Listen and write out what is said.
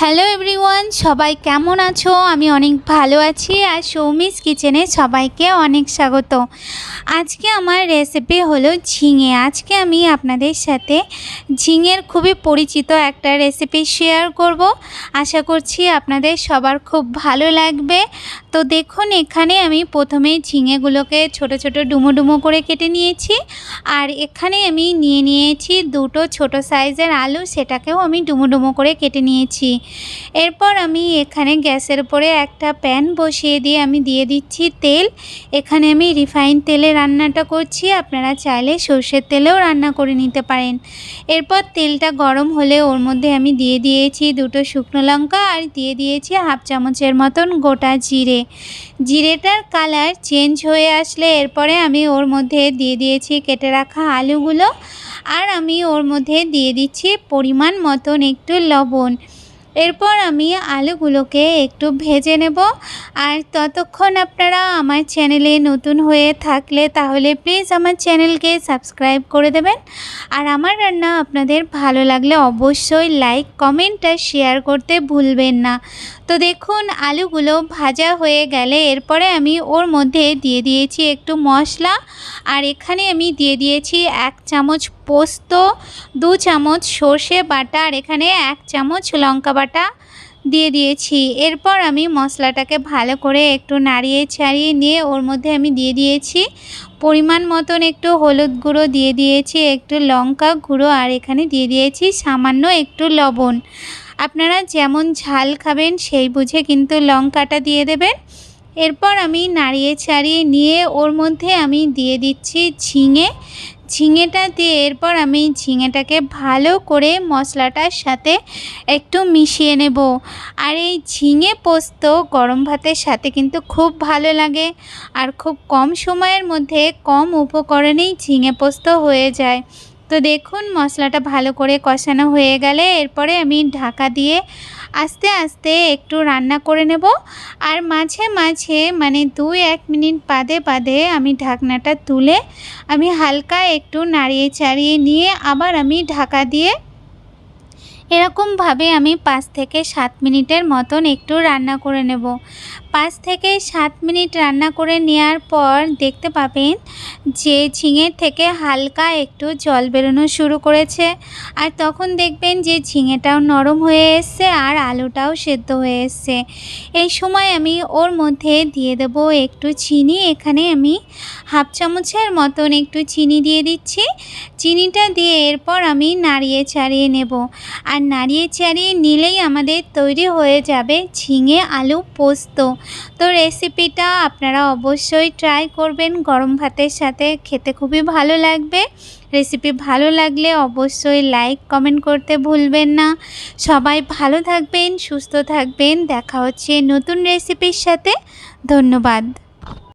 Hello everyone সবাই কেমন আছো? আমি অনেক ভালো আছি আর সৌমিস কিচেনে সবাইকে অনেক স্বাগত। আজকে আমার রেসিপি হলো ঝিঙে। আজকে আমি আপনাদের সাথে ঝিঙের খুবই পরিচিত একটা রেসিপি শেয়ার করব। আশা করছি আপনাদের সবার খুব ভালো লাগবে। তো দেখুন, এখানে আমি প্রথমে ঝিঙেগুলোকে ছোট ছোট, ডুমো ডুমো করে কেটে নিয়েছি। আর এখানে আমি নিয়ে নিয়েছি দুটো ছোট সাইজের আলু, সেটাকেও আমি ডুমো ডুমো করে কেটে নিয়েছি। এরপর আমি এখানে গ্যাসের উপরে একটা প্যান বসিয়ে দিয়ে আমি দিয়ে দিচ্ছি তেল। এখানে আমি রিফাইন তেলে রান্নাটা করছি, আপনারা চাইলে সর্ষের তেলেও রান্না করে নিতে পারেন। এরপর তেলটা গরম হলে ওর মধ্যে আমি দিয়ে দিয়েছি দুটো শুকনো লঙ্কা আর দিয়ে দিয়েছি হাফ চামচের মতন গোটা জিরে। জিরেটার কালার চেঞ্জ হয়ে আসলে এরপরে আমি ওর মধ্যে দিয়ে দিয়েছি কেটে রাখা আলুগুলো আর আমি ওর মধ্যে দিয়ে দিচ্ছি পরিমাণ মতন একটু লবণ। এরপর আমি আলুগুলোকে একটু ভেজে নেব। আর ততক্ষণ আপনারা আমার চ্যানেলে নতুন হয়ে থাকলে তাহলে প্লিজ আমার চ্যানেলকে সাবস্ক্রাইব করে দেবেন। আর আমার রান্না আপনাদের ভালো লাগলে অবশ্যই লাইক, কমেন্ট আর শেয়ার করতে ভুলবেন না। তো দেখুন, আলুগুলো ভাজা হয়ে গেলে এরপরে আমি ওর মধ্যে দিয়ে দিয়েছি একটু মশলা। আর এখানে আমি দিয়ে দিয়েছি এক চামচ পোস্ত, দু চামচ সর্ষে বাটা, আর এখানে এক চামচ লঙ্কা বাটা দিয়ে দিয়েছি। এরপর আমি মশলাটাকে ভালো করে একটু নাড়িয়ে ছাড়িয়ে নিয়ে ওর মধ্যে আমি দিয়ে দিয়েছি। পরিমাণ মতন একটু হলুদ গুঁড়ো দিয়ে দিয়েছি, একটু লঙ্কা গুঁড়ো আর এখানে দিয়ে দিয়েছি সামান্য একটু লবণ। আপনারা যেমন ঝাল খাবেন সেই বুঝে কিন্তু লঙ্কাটা দিয়ে দেবেন। এরপর আমি নাড়িয়ে ছাড়িয়ে নিয়ে ওর মধ্যে আমি দিয়ে দিচ্ছি ঝিঙে। ঝিঙেটা দিয়ে এরপর আমি ঝিঙেটাকে ভালো করে মশলাটার সাথে একটু মিশিয়ে নেব। আর এই ঝিঙে পোস্ত গরম ভাতের সাথে কিন্তু খুব ভালো লাগে। আর খুব কম সময়ের মধ্যে কম উপকরণেই ঝিঙে পোস্ত হয়ে যায়। তো দেখুন, মশলাটা ভালো করে কষানো হয়ে গেলে এরপরে আমি ঢাকা দিয়ে আস্তে আস্তে একটু রান্না করে নেব। আর মাঝে মাঝে মানে দুই এক মিনিট বাদে বাদে আমি ঢাকনাটা তুলে আমি হালকা একটু নাড়িয়ে চাড়িয়ে নিয়ে আবার আমি ঢাকা দিয়ে এরকমভাবে আমি পাঁচ থেকে সাত মিনিটের মতন একটু রান্না করে নেব। পাঁচ থেকে সাত মিনিট রান্না করে নেওয়ার পর দেখতে পাবেন যে ঝিঙের থেকে হালকা একটু জল বেরোনো শুরু করেছে। আর তখন দেখবেন যে ঝিঙেটাও নরম হয়ে এসছে আর আলুটাও সেদ্ধ হয়ে এসছে। এই সময় আমি ওর মধ্যে দিয়ে দেব একটু চিনি। এখানে আমি হাফ চামচের মতন একটু চিনি দিয়ে দিচ্ছি। চিনিটা দিয়ে এরপর আমি নাড়িয়ে চাড়িয়ে নেব। আর নাড়িয়ে চাড়িয়ে নিলেই আমাদের তৈরি হয়ে যাবে ঝিঙে আলু পোস্ত। তো রেসিপিটা আপনারা অবশ্যই ট্রাই করবেন। গরম ভাতের সাথে খেতে খুবই ভালো লাগবে। রেসিপি ভালো লাগলে অবশ্যই লাইক কমেন্ট করতে ভুলবেন না। সবাই ভালো থাকবেন, সুস্থ থাকবেন। দেখা হচ্ছে নতুন রেসিপির সাথে। ধন্যবাদ।